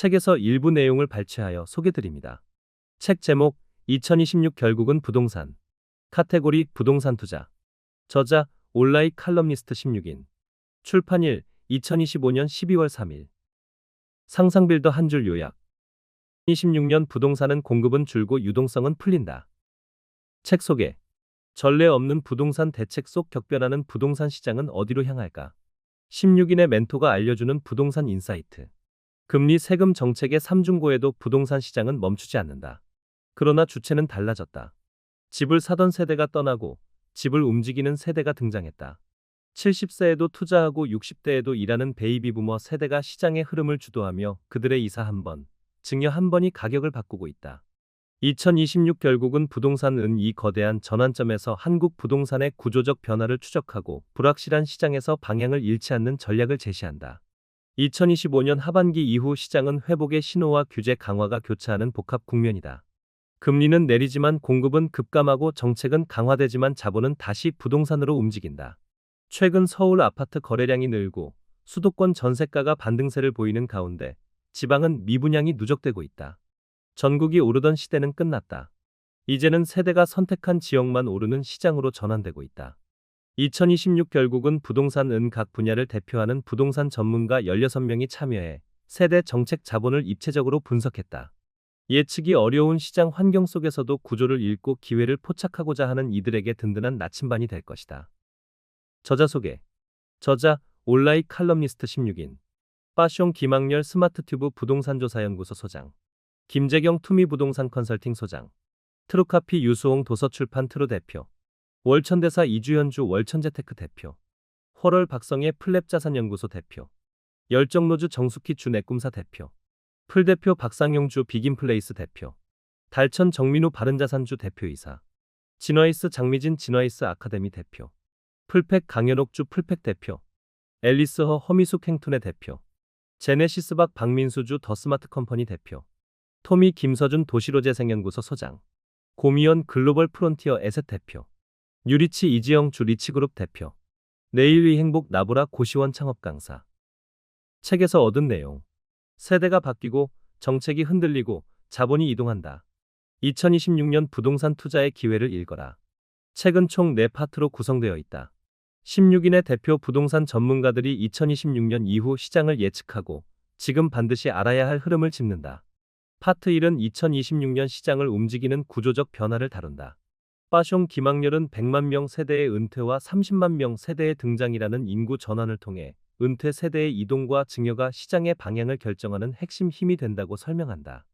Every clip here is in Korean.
책에서 일부 내용을 발췌하여 소개드립니다. 책 제목 2026 결국은 부동산 카테고리 부동산 투자 저자 온라인 칼럼니스트 16인 출판일 2025년 12월 3일 상상빌더 한 줄 요약 26년 부동산은 공급은 줄고 유동성은 풀린다. 책 소개 전례 없는 부동산 대책 속 격변하는 부동산 시장은 어디로 향할까? 16인의 멘토가 알려주는 부동산 인사이트. 금리 세금 정책의 삼중고에도 부동산 시장은 멈추지 않는다. 그러나 주체는 달라졌다. 집을 사던 세대가 떠나고 집을 움직이는 세대가 등장했다. 70세에도 투자하고 60대에도 일하는 베이비 부머 세대가 시장의 흐름을 주도하며 그들의 이사 한 번, 증여 한 번이 가격을 바꾸고 있다. 2026 결국은 부동산은 이 거대한 전환점에서 한국 부동산의 구조적 변화를 추적하고 불확실한 시장에서 방향을 잃지 않는 전략을 제시한다. 2025년 하반기 이후 시장은 회복의 신호와 규제 강화가 교차하는 복합 국면이다. 금리는 내리지만 공급은 급감하고 정책은 강화되지만 자본은 다시 부동산으로 움직인다. 최근 서울 아파트 거래량이 늘고 수도권 전세가가 반등세를 보이는 가운데 지방은 미분양이 누적되고 있다. 전국이 오르던 시대는 끝났다. 이제는 세대가 선택한 지역만 오르는 시장으로 전환되고 있다. 2026 결국은 부동산 은 각 분야를 대표하는 부동산 전문가 16명이 참여해 세대 정책 자본을 입체적으로 분석했다. 예측이 어려운 시장 환경 속에서도 구조를 읽고 기회를 포착하고자 하는 이들에게 든든한 나침반이 될 것이다. 저자 소개. 저자 온라인 칼럼니스트 16인. 파숑 김학렬 스마트튜브 부동산조사연구소 소장. 김재경 투미부동산 컨설팅 소장. 트루카피 유수홍 도서출판 트루 대표. 월천대사 이주현주 월천재테크 대표. 호럴 박성의 플랩자산연구소 대표. 열정노주 정숙희 주 내꿈사 대표. 풀대표 박상용주 비긴플레이스 대표. 달천 정민우 바른자산주 대표이사. 진화이스 장미진 진화이스 아카데미 대표. 풀팩 강현옥주 풀팩 대표. 앨리스허 허미숙 행툰의 대표. 제네시스박 박민수주 더스마트 컴퍼니 대표. 토미 김서준 도시로재생연구소 소장. 고미연 글로벌 프론티어 에셋 대표. 유리치 이지영 주 리치그룹 대표. 내일의 행복 나보라 고시원 창업 강사. 책에서 얻은 내용. 세대가 바뀌고 정책이 흔들리고 자본이 이동한다. 2026년 부동산 투자의 기회를 읽어라. 책은 총 4파트로 구성되어 있다. 16인의 대표 부동산 전문가들이 2026년 이후 시장을 예측하고 지금 반드시 알아야 할 흐름을 짚는다. 파트 1은 2026년 시장을 움직이는 구조적 변화를 다룬다. 파숑 김학렬은 100만 명 세대의 은퇴와 30만 명 세대의 등장이라는 인구 전환을 통해 은퇴 세대의 이동과 증여가 시장의 방향을 결정하는 핵심 힘이 된다고 설명한다.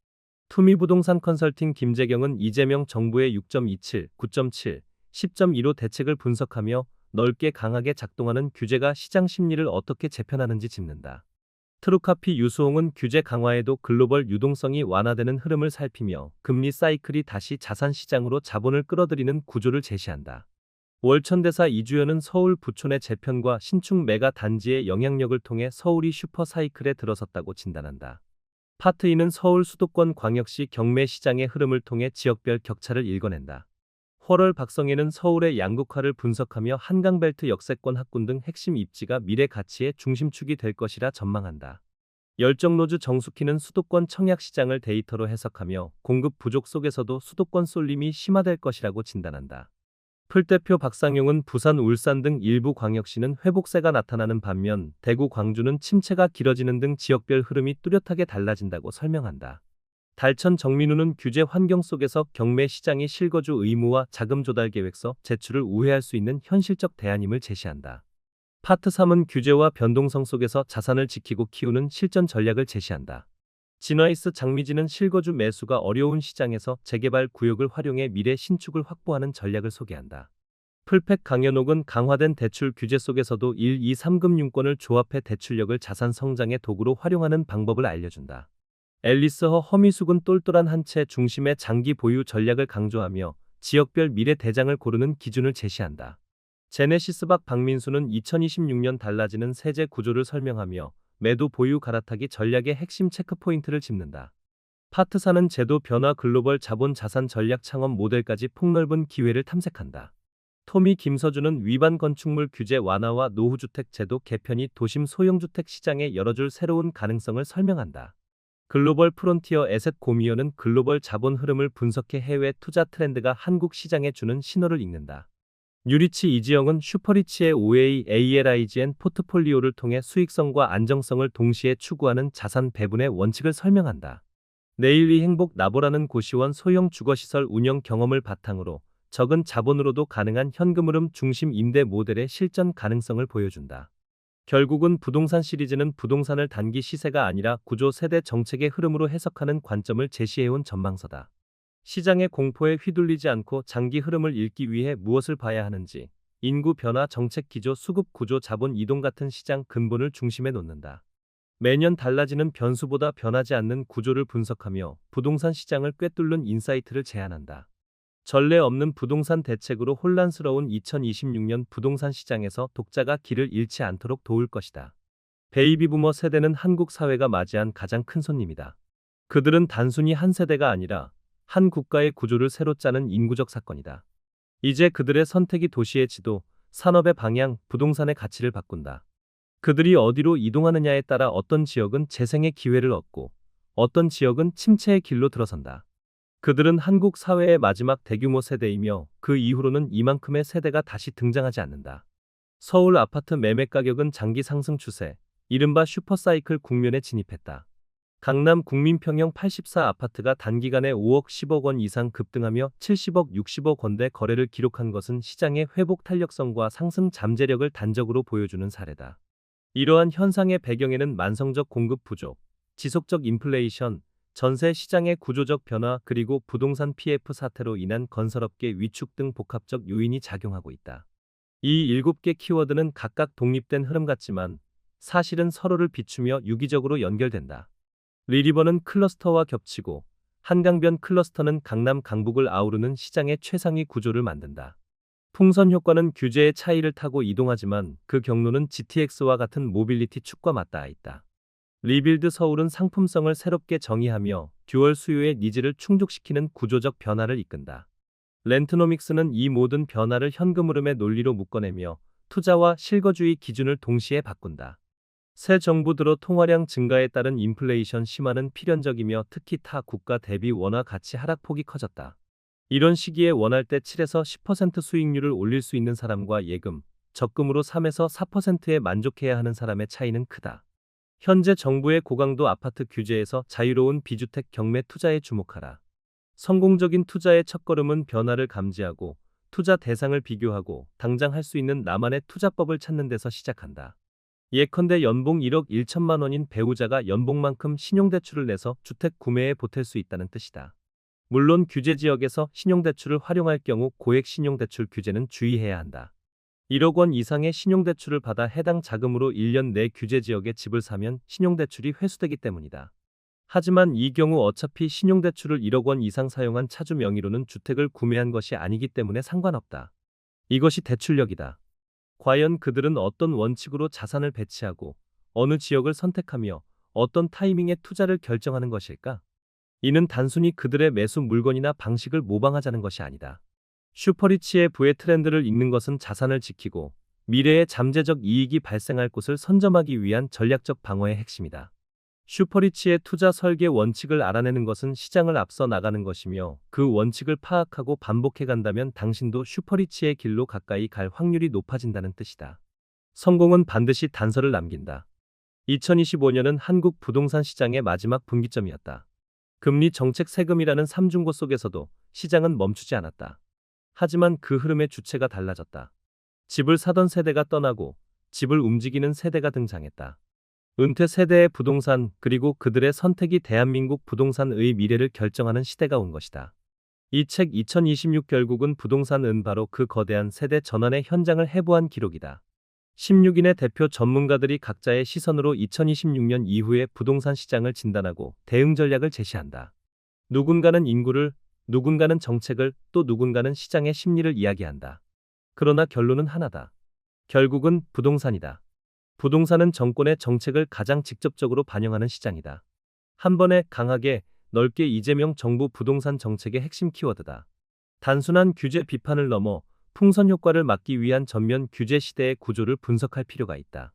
투미부동산 컨설팅 김재경은 이재명 정부의 6.27, 9.7, 10.15 대책을 분석하며 넓게 강하게 작동하는 규제가 시장 심리를 어떻게 재편하는지 짚는다. 트루카피 유수홍은 규제 강화에도 글로벌 유동성이 완화되는 흐름을 살피며 금리 사이클이 다시 자산 시장으로 자본을 끌어들이는 구조를 제시한다. 월천대사 이주연은 서울 부촌의 재편과 신축 메가 단지의 영향력을 통해 서울이 슈퍼 사이클에 들어섰다고 진단한다. 파트 2는 서울 수도권 광역시 경매 시장의 흐름을 통해 지역별 격차를 읽어낸다. 호럴 박성애는 서울의 양극화를 분석하며 한강벨트 역세권 학군 등 핵심 입지가 미래 가치의 중심축이 될 것이라 전망한다. 열정노즈 정숙희는 수도권 청약시장을 데이터로 해석하며 공급 부족 속에서도 수도권 쏠림이 심화될 것이라고 진단한다. 풀대표 박상용은 부산, 울산 등 일부 광역시는 회복세가 나타나는 반면 대구, 광주는 침체가 길어지는 등 지역별 흐름이 뚜렷하게 달라진다고 설명한다. 달천 정민우는 규제 환경 속에서 경매 시장이 실거주 의무와 자금 조달 계획서 제출을 우회할 수 있는 현실적 대안임을 제시한다. 파트 3은 규제와 변동성 속에서 자산을 지키고 키우는 실전 전략을 제시한다. 진화이스 장미진은 실거주 매수가 어려운 시장에서 재개발 구역을 활용해 미래 신축을 확보하는 전략을 소개한다. 풀팩 강연옥은 강화된 대출 규제 속에서도 1, 2, 3금융권을 조합해 대출력을 자산 성장의 도구로 활용하는 방법을 알려준다. 앨리스허 허미숙은 똘똘한 한 채 중심의 장기 보유 전략을 강조하며 지역별 미래 대장을 고르는 기준을 제시한다. 제네시스박 박민수는 2026년 달라지는 세제 구조를 설명하며 매도 보유 갈아타기 전략의 핵심 체크포인트를 짚는다. 파트 4는 제도 변화 글로벌 자본 자산 전략 창업 모델까지 폭넓은 기회를 탐색한다. 토미 김서준은 위반 건축물 규제 완화와 노후주택 제도 개편이 도심 소형주택 시장에 열어줄 새로운 가능성을 설명한다. 글로벌 프론티어 에셋 고미어는 글로벌 자본 흐름을 분석해 해외 투자 트렌드가 한국 시장에 주는 신호를 읽는다. 유리치 이지영은 슈퍼리치의 OA ALIGN 포트폴리오를 통해 수익성과 안정성을 동시에 추구하는 자산 배분의 원칙을 설명한다. 내일이 행복 나보라는 고시원 소형 주거시설 운영 경험을 바탕으로 적은 자본으로도 가능한 현금 흐름 중심 임대 모델의 실전 가능성을 보여준다. 결국은 부동산 시리즈는 부동산을 단기 시세가 아니라 구조 세대 정책의 흐름으로 해석하는 관점을 제시해온 전망서다. 시장의 공포에 휘둘리지 않고 장기 흐름을 읽기 위해 무엇을 봐야 하는지, 인구 변화, 정책 기조, 수급 구조, 자본 이동 같은 시장 근본을 중심에 놓는다. 매년 달라지는 변수보다 변하지 않는 구조를 분석하며 부동산 시장을 꿰뚫는 인사이트를 제안한다. 전례 없는 부동산 대책으로 혼란스러운 2026년 부동산 시장에서 독자가 길을 잃지 않도록 도울 것이다. 베이비 부머 세대는 한국 사회가 맞이한 가장 큰 손님이다. 그들은 단순히 한 세대가 아니라 한 국가의 구조를 새로 짜는 인구적 사건이다. 이제 그들의 선택이 도시의 지도, 산업의 방향, 부동산의 가치를 바꾼다. 그들이 어디로 이동하느냐에 따라 어떤 지역은 재생의 기회를 얻고 어떤 지역은 침체의 길로 들어선다. 그들은 한국 사회의 마지막 대규모 세대이며 그 이후로는 이만큼의 세대가 다시 등장하지 않는다. 서울 아파트 매매 가격은 장기 상승 추세, 이른바 슈퍼사이클 국면에 진입했다. 강남 국민평형 84 아파트가 단기간에 5억 10억 원 이상 급등하며 70억 60억 원대 거래를 기록한 것은 시장의 회복 탄력성과 상승 잠재력을 단적으로 보여주는 사례다. 이러한 현상의 배경에는 만성적 공급 부족, 지속적 인플레이션, 전세 시장의 구조적 변화 그리고 부동산 PF 사태로 인한 건설업계 위축 등 복합적 요인이 작용하고 있다. 이 일곱 개 키워드는 각각 독립된 흐름 같지만 사실은 서로를 비추며 유기적으로 연결된다. 리리버는 클러스터와 겹치고 한강변 클러스터는 강남 강북을 아우르는 시장의 최상위 구조를 만든다. 풍선 효과는 규제의 차이를 타고 이동하지만 그 경로는 GTX와 같은 모빌리티 축과 맞닿아 있다. 리빌드 서울은 상품성을 새롭게 정의하며 듀얼 수요의 니즈를 충족시키는 구조적 변화를 이끈다. 렌트노믹스는 이 모든 변화를 현금 흐름의 논리로 묶어내며 투자와 실거주의 기준을 동시에 바꾼다. 새 정부 들어 통화량 증가에 따른 인플레이션 심화는 필연적이며 특히 타 국가 대비 원화 가치 하락폭이 커졌다. 이런 시기에 원할 때 7에서 10% 수익률을 올릴 수 있는 사람과 예금, 적금으로 3에서 4%에 만족해야 하는 사람의 차이는 크다. 현재 정부의 고강도 아파트 규제에서 자유로운 비주택 경매 투자에 주목하라. 성공적인 투자의 첫걸음은 변화를 감지하고 투자 대상을 비교하고 당장 할 수 있는 나만의 투자법을 찾는 데서 시작한다. 예컨대 연봉 1억 1천만 원인 배우자가 연봉만큼 신용대출을 내서 주택 구매에 보탤 수 있다는 뜻이다. 물론 규제 지역에서 신용대출을 활용할 경우 고액 신용대출 규제는 주의해야 한다. 1억 원 이상의 신용대출을 받아 해당 자금으로 1년 내 규제 지역에 집을 사면 신용대출이 회수되기 때문이다. 하지만 이 경우 어차피 신용대출을 1억 원 이상 사용한 차주 명의로는 주택을 구매한 것이 아니기 때문에 상관없다. 이것이 대출력이다. 과연 그들은 어떤 원칙으로 자산을 배치하고 어느 지역을 선택하며 어떤 타이밍에 투자를 결정하는 것일까? 이는 단순히 그들의 매수 물건이나 방식을 모방하자는 것이 아니다. 슈퍼리치의 부의 트렌드를 읽는 것은 자산을 지키고 미래의 잠재적 이익이 발생할 곳을 선점하기 위한 전략적 방어의 핵심이다. 슈퍼리치의 투자 설계 원칙을 알아내는 것은 시장을 앞서 나가는 것이며 그 원칙을 파악하고 반복해 간다면 당신도 슈퍼리치의 길로 가까이 갈 확률이 높아진다는 뜻이다. 성공은 반드시 단서를 남긴다. 2025년은 한국 부동산 시장의 마지막 분기점이었다. 금리 정책 세금이라는 삼중고 속에서도 시장은 멈추지 않았다. 하지만 그 흐름의 주체가 달라졌다. 집을 사던 세대가 떠나고 집을 움직이는 세대가 등장했다. 은퇴 세대의 부동산 그리고 그들의 선택이 대한민국 부동산의 미래를 결정하는 시대가 온 것이다. 이 책 2026 결국은 부동산은 바로 그 거대한 세대 전환의 현장을 해부한 기록이다. 16인의 대표 전문가들이 각자의 시선으로 2026년 이후의 부동산 시장을 진단하고 대응 전략을 제시한다. 누군가는 인구를, 누군가는 정책을 또 누군가는 시장의 심리를 이야기한다. 그러나 결론은 하나다. 결국은 부동산이다. 부동산은 정권의 정책을 가장 직접적으로 반영하는 시장이다. 한 번에 강하게 넓게 이재명 정부 부동산 정책의 핵심 키워드다. 단순한 규제 비판을 넘어 풍선 효과를 막기 위한 전면 규제 시대의 구조를 분석할 필요가 있다.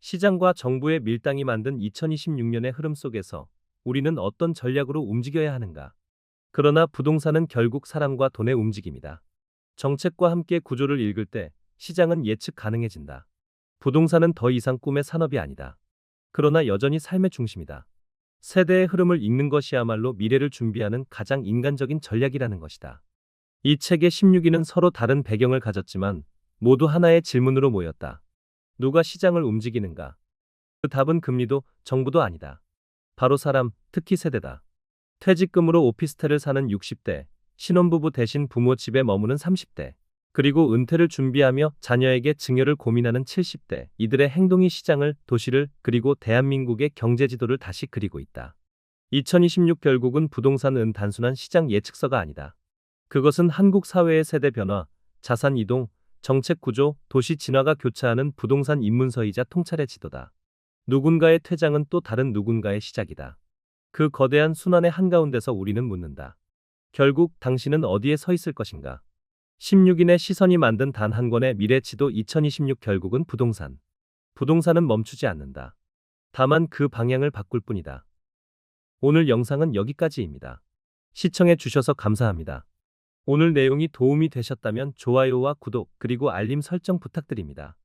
시장과 정부의 밀당이 만든 2026년의 흐름 속에서 우리는 어떤 전략으로 움직여야 하는가? 그러나 부동산은 결국 사람과 돈의 움직임이다. 정책과 함께 구조를 읽을 때 시장은 예측 가능해진다. 부동산은 더 이상 꿈의 산업이 아니다. 그러나 여전히 삶의 중심이다. 세대의 흐름을 읽는 것이야말로 미래를 준비하는 가장 인간적인 전략이라는 것이다. 이 책의 16위는 서로 다른 배경을 가졌지만 모두 하나의 질문으로 모였다. 누가 시장을 움직이는가? 그 답은 금리도 정부도 아니다. 바로 사람, 특히 세대다. 퇴직금으로 오피스텔을 사는 60대, 신혼부부 대신 부모 집에 머무는 30대, 그리고 은퇴를 준비하며 자녀에게 증여를 고민하는 70대, 이들의 행동이 시장을, 도시를, 그리고 대한민국의 경제 지도를 다시 그리고 있다. 2026 결국은 부동산은 단순한 시장 예측서가 아니다. 그것은 한국 사회의 세대 변화, 자산 이동, 정책 구조, 도시 진화가 교차하는 부동산 입문서이자 통찰의 지도다. 누군가의 퇴장은 또 다른 누군가의 시작이다. 그 거대한 순환의 한가운데서 우리는 묻는다. 결국 당신은 어디에 서 있을 것인가? 16인의 시선이 만든 단 한 권의 미래지도 2026 결국은 부동산. 부동산은 멈추지 않는다. 다만 그 방향을 바꿀 뿐이다. 오늘 영상은 여기까지입니다. 시청해 주셔서 감사합니다. 오늘 내용이 도움이 되셨다면 좋아요와 구독 그리고 알림 설정 부탁드립니다.